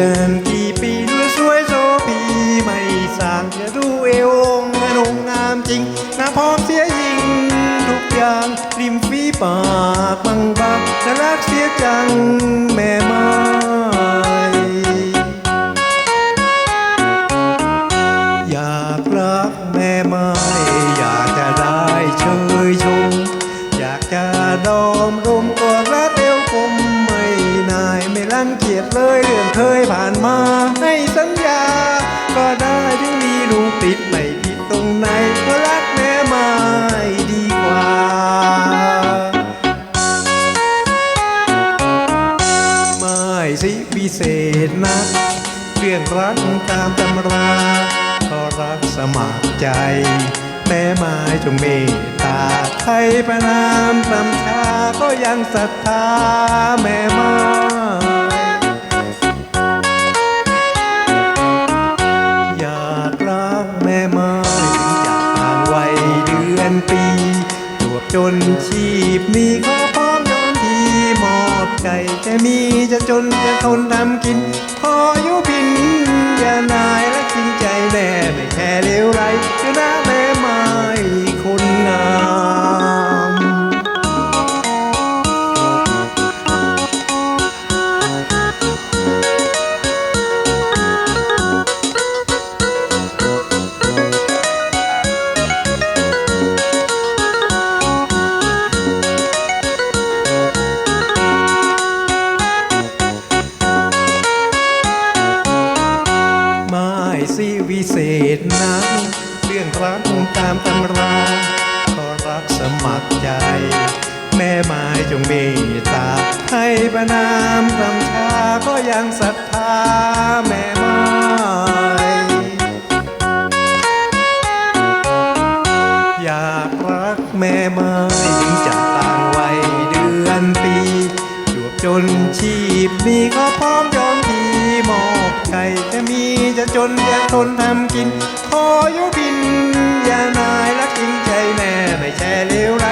ือนกี่ปีดูสวยโซปีไม่สางจะดูเอวองค์นงงามจริงน้าพร้อมเสียยิงทุกอย่างริมฝีปากบังๆน่ารักเสียจัง เกียจเลยเรื่องเคยผ่านมาให้สัญญา ก็ได้ถึงมีลูกติดไม่ผิดตรงไหนก็รักแม่ไม้ดีกว่า ไม่สิวิเศษนักเรื่องรักตามตำรา ก็รักสมัครใจ แม่ไม้จงเมตตาไทยประนามตำชาก็ยังศรัทธาแม่ไม้ นปีจวบจนชีพนี้ขอพร้อมยอมทีมอบใจแต่มีจะจนจะทนทำกิน พออยู่พินอย่านายและ สิวิเศษนักเรื่องรักตามตำราก็รักสมัครใจ แม่ไม้จงเมตตา ให้ประนามรำชาก็ยังศรัทธาแม่ไม้อยากรักแม่ไม้ถึงจะต่างวัยเดือนปีจวบจนชีพนี้ก็พร้อมยอมทีมอบใจจะมี จะจนจะทนทำกิน ขออยู่บิน อย่านายรักจริงใจแม่ไม่แช่เลวไร